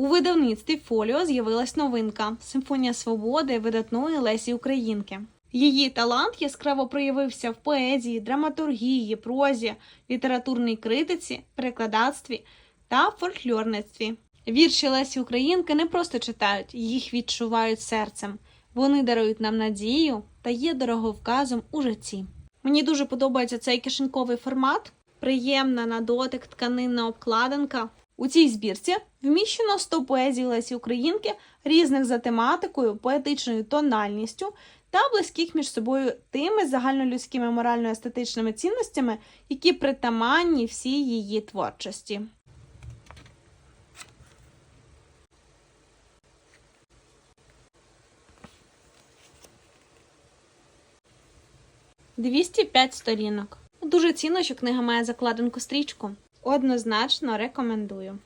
У видавництві Фоліо з'явилась новинка Симфонія свободи видатної Лесі Українки. Її талант яскраво проявився в поезії, драматургії, прозі, літературній критиці, перекладацтві та фольклорництві. Вірші Лесі Українки не просто читають, їх відчувають серцем. Вони дарують нам надію та є дороговказом у житті. Мені дуже подобається цей кишеньковий формат, приємна на дотик тканинна обкладинка. У цій збірці вміщено 100 поезій Лесі Українки різних за тематикою, поетичною тональністю та близьких між собою тими загальнолюдськими морально-естетичними цінностями, які притаманні всій її творчості. «205 сторінок. Дуже цінно, що книга має закладинку стрічку. Однозначно рекомендую.